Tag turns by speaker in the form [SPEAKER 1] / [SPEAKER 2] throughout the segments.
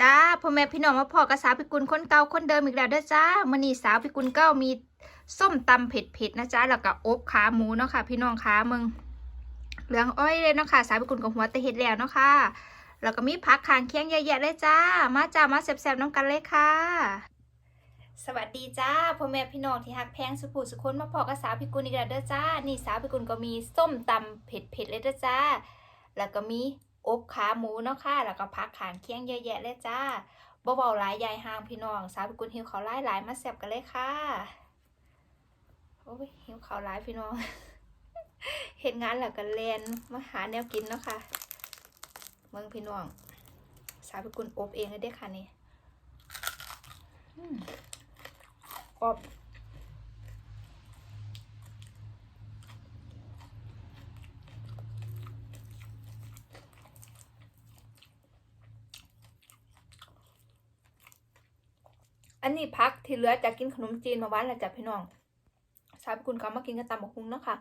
[SPEAKER 1] จ้าพ่อแม่พี่น้องมาพอกับสาวพิกุลคนเก่าคนเดิมอีกแล้วเด้อจ้ามื้อนี้สาวพิกุลเก้ามีส้มตำเผ็ดๆนะจ้าแล้วก็อบขาหมูเนาะค่ะ พี่น้องขามึงเหลืองอ้อยเลยเนาะค่ะ สาวพิกุลกับหัวแตะเฮ็ดแล้วเนาะค่ะแล้วก็มีผักคางเคียงเยอะแยะเลยจ้า มาจ้ามาแซ่บๆน้ำกันเลยค่ะ สวัสดีจ้าพ่อแม่พี่น้องที่ฮักแพงสุขุสุคนมาพอกับสาวพิกุลอีกแล้วเด้อจ้า นี่สาวพิกุลก็มีส้มตำเผ็ดๆเลยเด้อจ้า แล้วก็มี อบขาหมูเนาะค่ะ แล้วก็พักขางเคียงเยอะแยะเลยจ้าบ่เบาหลายยายห่างพี่น้องสาวพิกุลหิวเขาวหลายหลายมาแซบกันเลยค่ะ โอ้ยหิวเขาวหลายพี่น้อง เห็นงานแล้วก็เลนมาหาแนวกินเนาะค่ะ เมืองพี่น้อง สาวพิกุลอบเองเลยเด้ค่ะนี่อบ อันนี้พักที่เหลือจะกินขนมจีนมาวันและจ้ะพี่น้องสาวกุลก็มากินกันตามบักฮุงเนาะค่ะ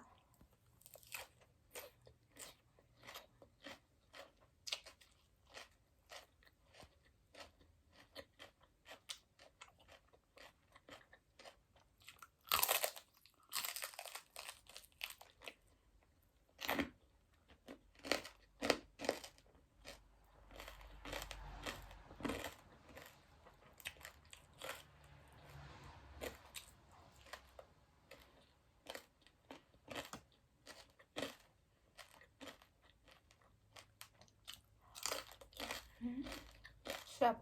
[SPEAKER 1] แซ่บ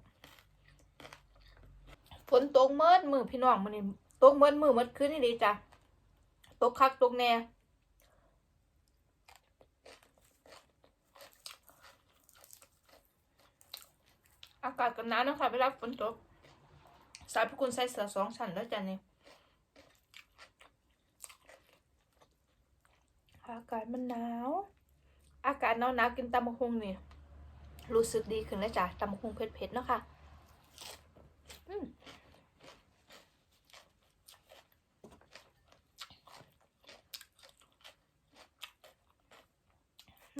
[SPEAKER 1] ฝนต กเมิดมือพี่น้องมันนี่ตกเมิดมือเมิดคืนนี่ดีจ้ะตกคักตกแน่อากาศกันหนาวนะคะเวลาฝนตกสายพิกุลใส่เสื้อสองชั้นแล้วจ้ะนี่อากาศมันหนาว อากาศหนาวหนาวกินตำมะฮุงนี่ รู้สึกดีขึ้นแล้วจ้ะตำบักหุงเผ็ดๆเนาะค่ะอืม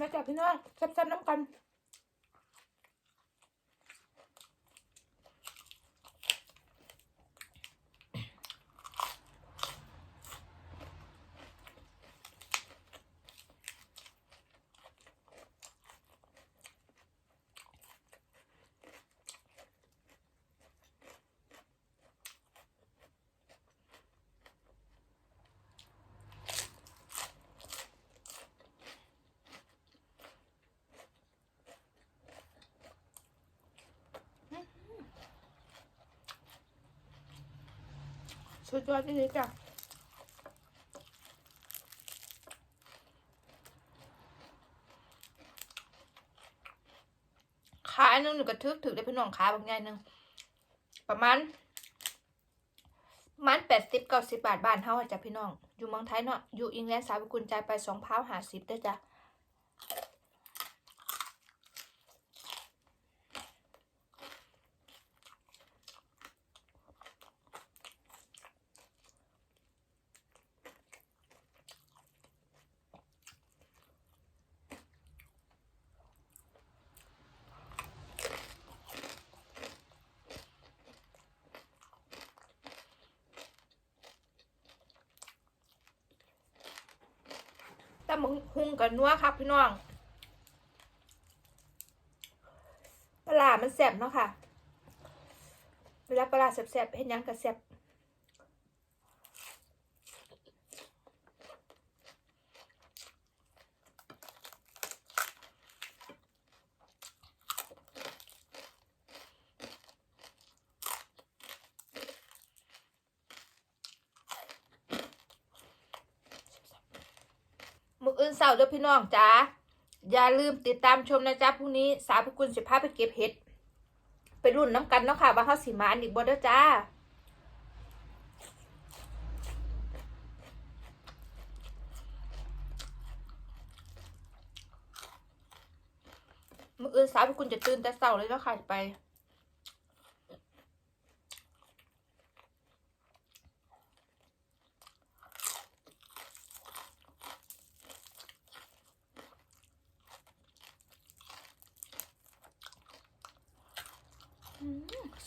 [SPEAKER 1] มาจากพี่น้องแซ่บๆน้ำกัน สุดยอดที่นี่จ้ะขายหนึงหนึ่งกระทึกถึกได้พี่น้องขายบางไงหนึ่งประมาณมาณแปดสิบเก้าสิบบาทบ้านเฮาจ้ะพี่น้อง อยู่เมืองไทยเนาะอยู่อังกฤษสาวกุลจ่ายไปสองพาวหาสิบได้จ้ะ แต่มึงหุงกับนัวครับพี่น้องปลาร้ามันแสบเนาะค่ะ เวลาปลาแสบๆเห็นยังกับแสบาเด้อพี่น้องจ้าอย่าลืมติดตามชมนะจ๊ะพรุ่งนี้สาวพิกุลสิพาไปเก็บเห็ด ไปรุ่นน้ำกันเนาะค่ะว่าเขาสีมาอันอีกบ่เด้อจ้ามื่ออื่นสาวพี่คุณจะตื่นแต่เช้าเลยแล้วค่ะไป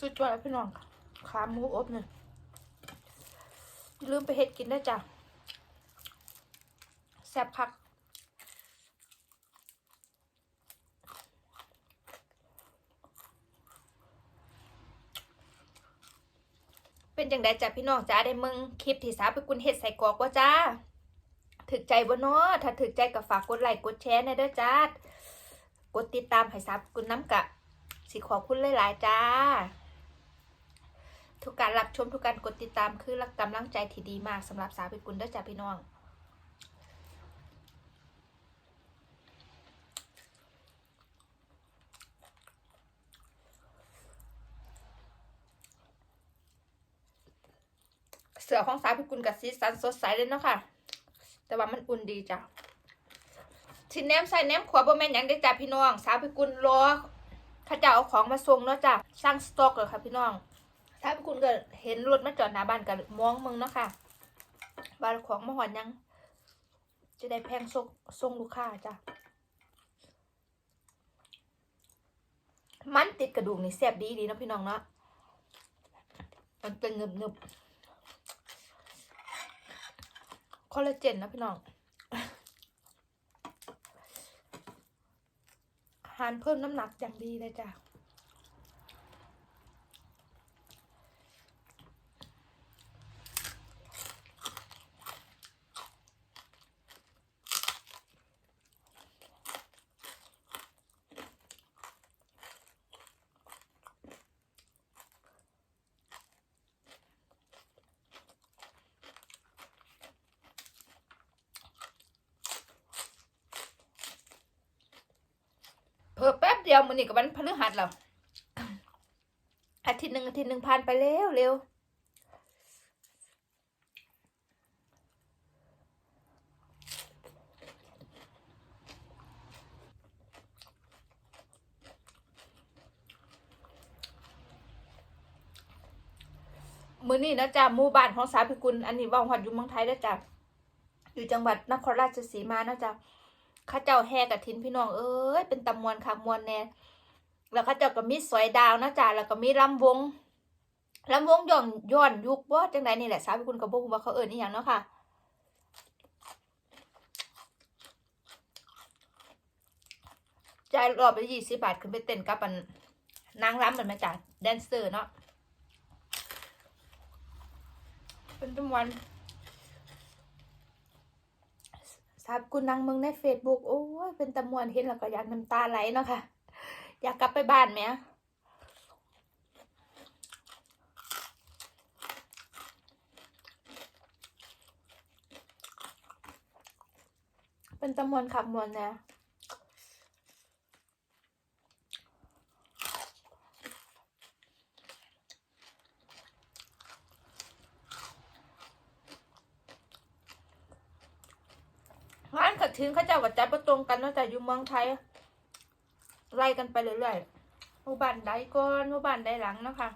[SPEAKER 1] สุดยอดเลยพี่น้องขาหมูอบเนี่ยลืมไปเฮ็ดกินได้จ้ะแซ่บคักเป็นจังไดจ้ะพี่น้องจ้าได้มึงคลิปที่สาวไปกุนเฮ็ดใส่กอกว่าจ้าถึกใจบ่เนาะถ้าถึกใจก็ฝากกดไลค์กดแชร์ในเด้อจ้ากดติดตามให้สาวกุนน้ำกะ สิขอบคุณหลายๆจ้า ทุกการรับชมทุกการกดติดตามคือรักกำลังใจที่ดีมากสำหรับสาวไปกุนด้อจ้าพี่น้องเสือของสาวพิกุลกับสีสันสดใสเลยเนาะค่ะ แต่ว่ามันอุ่นดีจ้ะชิ้นแหนมใส่แหนมขวบะแม่นยังได้จ้ะพี่น้อง สาวพิกุลรอ ข้าเจ้าเอาของมาส่งเนาะจ้ะสร้างสต็อกเลยค่ะพี่น้องสาวพิกุลก็เห็นรถมาจอดหน้าบ้านกันมองมึงเนาะค่ะบ้านของมาหอนยัง จะได้แพงส่งส่งลูกค้าจ้ะมันติดกระดูกนี่แซ่บดีดีนะพี่น้องเนาะมันเป็นเงึบเงึบๆคอลลาเจนนะพี่น้อง อาหารเพิ่มน้ำหนักอย่างดีเลยจ้ะ เพิ่มแป๊บเดียวมือนี่กับวันพฤหัสแล้วอาทิตย์หนึ่งอาทิตย์หนึ่งผ่านไปเร็วเร็วมือนี่นะจ๊ะหมู่บ้านของสาพิกุลอันนี้ว่าหอดอยู่เมืองไทยนะจ๊ะอยู่จังหวัดนครราชสีมานะจ๊ะ ข้าเจ้าแห่กับทินพี่น้องเอ้ยเป็นตำมวนคักมวนแน่แล้วข้าเจ้าก็มีสวยดาวนะจ๊ะแล้วก็มีลำวงลำวงย้อนย้อนยุคว่าจังไดนี่แหละสาวคุณกับพวกว่าเขาเอิญนี่อย่างเนาะค่ะจ่ายรอบไปยี่สิบบาทขึ้นไปเต้นกับมันนางรำเหมือนมาจากแดนเซอร์เนาะเป็นตำวัน ทราบกูนั่งมึงในเฟซบุ๊กโอ้ยเป็นตะมวนเห็นแล้วก็อยากน้ำตาไหลเนาะค่ะอยากกลับไปบ้านไหมเป็นตะมวนขับมวนนะ ดทิ้งเขาเจ้ากับจัดประตรงกันเนาะแต่อยู่เมืองไทย ไล่กันไปเรื่อยๆหมู่บ้านใดก่อนหมู่บ้านใดหลังนะคะ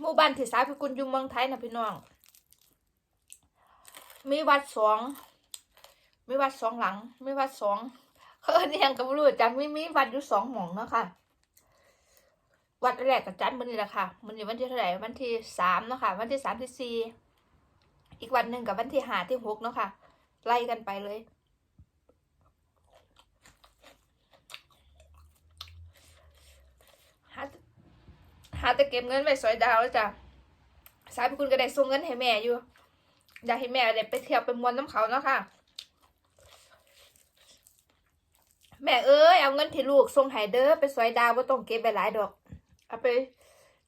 [SPEAKER 1] หมู่บ้านที่สาพิกุลอยู่เมืองไทยนะพี่น้อง มีวัดสอง ไมีวัดสองหลัง ไมีวัดสองเขาเอิ้นอิหยังก็บ่รู้จำมีมีวัดอยู่สองหม่องเนาะค่ะ วัดแรกกับจันมันนี่แหละค่ะมันอยู่วันที่เท่าไหร่วันที่สามเนาะค่ะ วันที่สามที่สี่อีกวันหนึ่งกับวันที่ห้าที่หกเนาะค่ะ ไล่กันไปเลยหาหาแต่เก็บเงินไว้สอยดาวแล้วจ้ะสายพิคุณก็ได้ส่งเงินให้แม่อยู่ อยากให้แม่ได้ไปเที่ยวไปมวนน้ำเขาเนาะค่ะ แม่เอ้ยเอาเงินที่ลูกส่งให้เด้อไปสวยดาวบ่าต้องเก็บไปหลายดอก เอาไป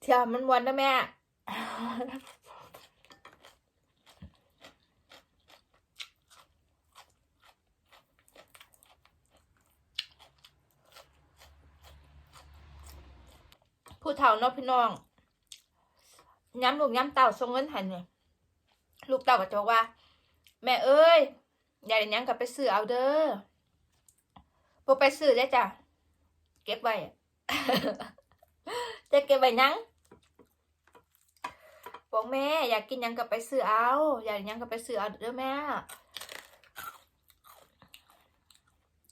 [SPEAKER 1] เที่ยวมันมวนนะแม่ผู้เฒ่าเนาะพี่น้องย้ำลูกย้ำเต่าส่งเงินให้เนี่ยลูกเต่าก็จะบอกว่า แม่เอ้ยอย่าได้หยังกับไปซื้อเอาเด้อ บ่ไปซื้อได้จ้ะ เก็บไว้จะเก็บไว้ยังบอกแม่ อยากกินยังกับไปซื้อเอา อยากยังกับไปซื้อเอาเด้อแม่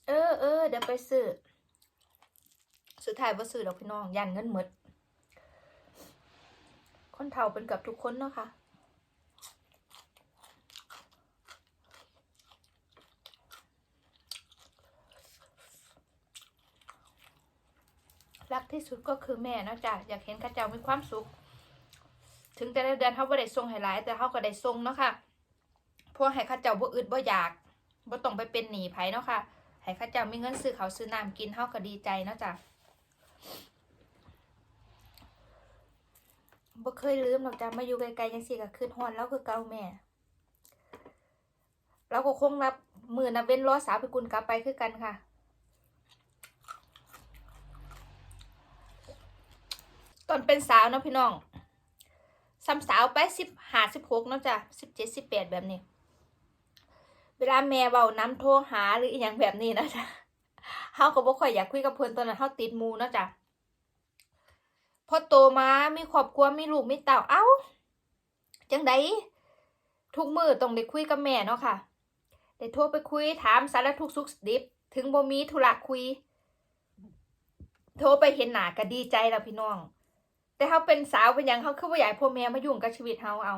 [SPEAKER 1] เออเออเดี๋ยวไปซื้อ สุดท้ายบ่าซื้อดอกพี่น้อง ยันเงินหมดคนเฒ่าเป็นกับทุกคนเนาะค่ะ รักที่สุดก็คือแม่นะจ้ะอยากเห็นข้าเจ้ามีความสุข ถึงแต่ละเดือนเขาบ่ได้ส่งให้หลาย แต่เขาก็ได้ส่งเนาะค่ะพราะให้ข้าเจ้าบ่อึดบ่อยากบ่ต้องไปเป็นหนีไผเนาะค่ะให้ข้าเจ้ามีเงินซื้อเขาซื้อน้ำกินเขาก็ดีใจเนาะจ้ะบ่เคยลืมหรอกจ้ะมาอยู่ไกลๆยังสิก็คืนฮอนแล้วคือเก่าแม่เราก็คงนับมือนับเว้นรอสาวไปกุลกลับไปคือกันค่ะ ตอนเป็นสาวเนาะพี่น้องซ้ำสาวไปสิบหาสิบหกเนาะจ้ะสิบเจ็ดสิบแปดแบบนี้ เวลาแม่เบาน้ำโทรหาหรืออีหยังแบบนี้นะจ๊ะเฮาก็บ่ค่อยอยากคุยกับเพิ่อนตอนนั้นเฮาติดมูเนาะจ้ะพอโตมามีครอบครัวมีลูกมีเต้าเอ้าจังไดทุกมือต้องได้คุยกับแม่เนาะค่ะได้โทรไปคุยถามสารทุกสุขดิบ ถึงบ่มีธุระคุย โทรไปเห็นหน้าก็ดีใจแล้วพี่น้อง แต่เฮาเป็นสาวเป็นหยังเฮาคือบ่อยากให้พ่อแม่มายุ่งกับชีวิตเฮาเอา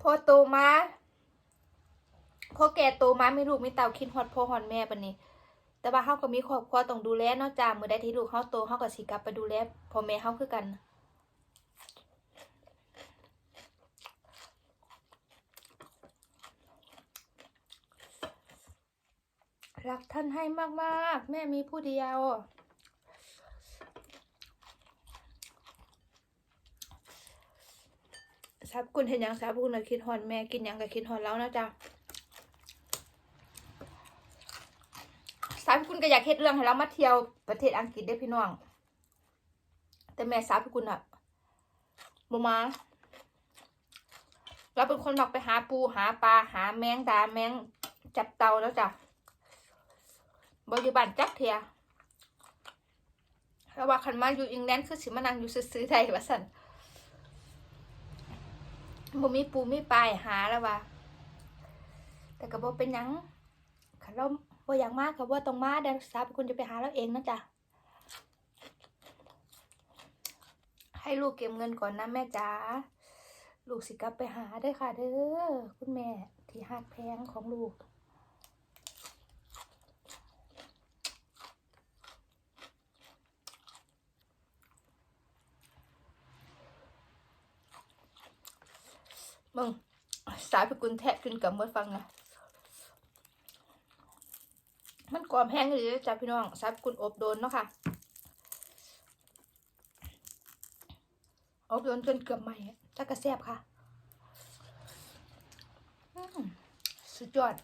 [SPEAKER 1] พอโตมาพอแก่โตมาไมีลูกมีเต้าคิดฮอดพ่อฮอดแม่ปานนี้แต่ว่าเฮาก็มีครอบครัวต้องดูแลนาะจ้ามื้อใดที่ลูกเฮาโตเฮาก็สิกลับไปดูแลพ่อแม่เฮาคือกันรักท่านให้มากๆ แม่มีผู้เดียวาบกุลเห็นยังสาบกุลน่ะคิดฮอดแม่กินยังก็คิดฮอดแล้วนะจ๊ะสาวพิกุลก็อยากเฮ็ดเรื่องให้เรามาเที่ยวประเทศอังกฤษได้พี่น้อง แต่แม่สาวพิกุลอะบมาเราเป็นคนมักไปหาปูหาปลาหาแมงดาแมงจับเตาแล้วจ้ะบอยู่บ้านจักเทียแล้วว่าคันมาอยู่อังแลนด์คือสิมานั่งอยู่ซื้อๆได้ว่าซั่น บ่มีปูมีปลาให้หาแล้ววะแต่กับ่เป็นยังขันเราว่าอย่างมากครับว่าตรงมาเดี๋ยวสาวคุณจะไปหาเราเองนะจ๊ะ ให้ลูกเก็บเงินก่อนนะแม่จ๋า ลูกสิกลับไปหาได้ค่ะเด้อคุณแม่ที่หักแพงของลูก มึงสายไปกุนแทะขึ้นกับเมื่อฟังนะมันกรอบแห้งเลยจ้ะพี่น้องซับกุนอบโดนเนาะค่ะอบโดนจนเกือบใหม่ถ้ากระแซบค่ะสุดยอด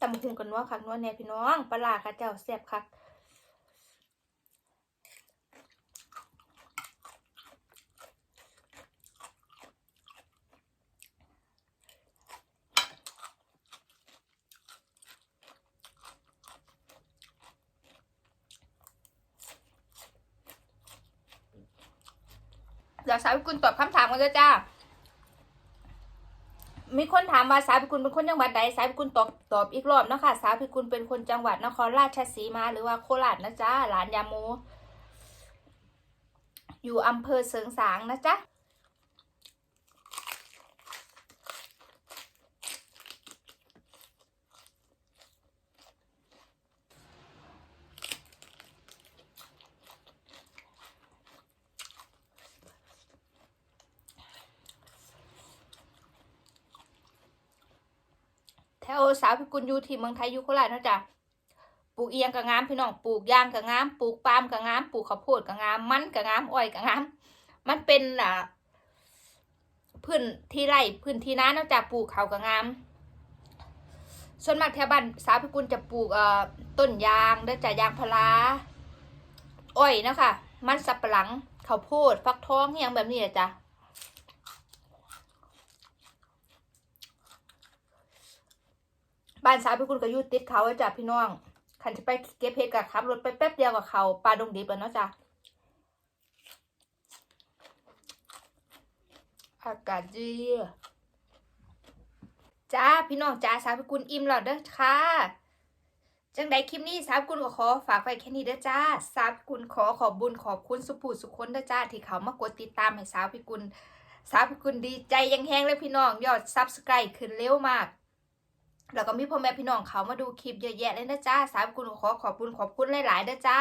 [SPEAKER 1] ตำหุงกันนัวคักนัวแน่พี่น้องปลาร้าค่ะเจ้าแซ่บคัก เดี๋ยวสาวพิกุลตอบคำถามกันเลยจ้า มีคนถามว่าสาวพิกุลเป็นคนจังหวัดใดสาวพิกุลตอบตอบอีกรอบนะคะสาวพิกุลเป็นคนจังหวัดนครราชสีมาหรือว่าโคราชนะจ๊ะหลานยาโมอยู่อำเภอเสริงสางนะจ๊ะ แถวสาวพิกุลอยู่ที่เมืองไทยอยู่โคราชนะจ้ะปลูกเอียงกับงามพี่น้องปลูกยางกับงามปลูกปาล์มกับงามปลูกข้าวโพดกับงามมันกับงามอ้อยกับงามมันเป็นอ่าพื้นที่ไร่พื้นที่น้านาะจ้ะปลูกเขาวกับงาม ส่วนมากแถวบ้านสาวพิกุลจะปลูกเอ่อต้นยางเด้อจ้ะยางพาราอ้อยนะคะมันสับปะหลังข้าวโพดฟักทองอย่างแบบนี้แหละจ้ะ บ้านสาวพิกุลก็ยู่ติดเขาไว้จ้ะพี่น้องขันจะไปเก็บเห็ดกับขับรถไปแป๊บเดียวกับเขาปลาดงดิบแล้วเนาะจ้ะอากาศดีจ้าพี่น้องจ้าสาวพิกุลอิ่มแล้วเด้อค่ะ จังใดคลิปนี้สาวพิกุลก็ขอฝากไว้แค่นี้เด้อจ้าสาวพิกุลขอขอบบุญขอบคุณสุภูสุคนเด้อจ้าที่เขามากดติดตามให้สาวพิกุลสาวพิกุลดีใจยังแห้งเลยพี่น้องยอดซับสไครต์ขึ้นเร็วมาก แล้วก็มีพ่อแม่พี่น้องเขามาดูคลิปเยอะแยะเลยนะจ้าสาวพิกุลขอขอบคุณขอบคุณหลายๆเด้อจ้า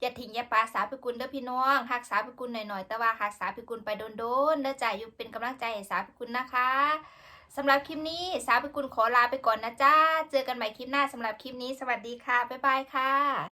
[SPEAKER 1] อย่าทิ้งอย่าปาสาวพิกุลเด้อพี่น้องหักสาวพิกุลหน่อยๆ แต่ว่าหักสาวพิกุลไปโดนๆเด้อจ้าอยู่เป็นกำลังใจให้สาวพิกุลนะคะสำหรับคลิปนี้สาวพิกุลขอลาไปก่อนนะจ้า เจอกันใหม่คลิปหน้าสำหรับคลิปนี้สวัสดีค่ะบ๊ายบายค่ะ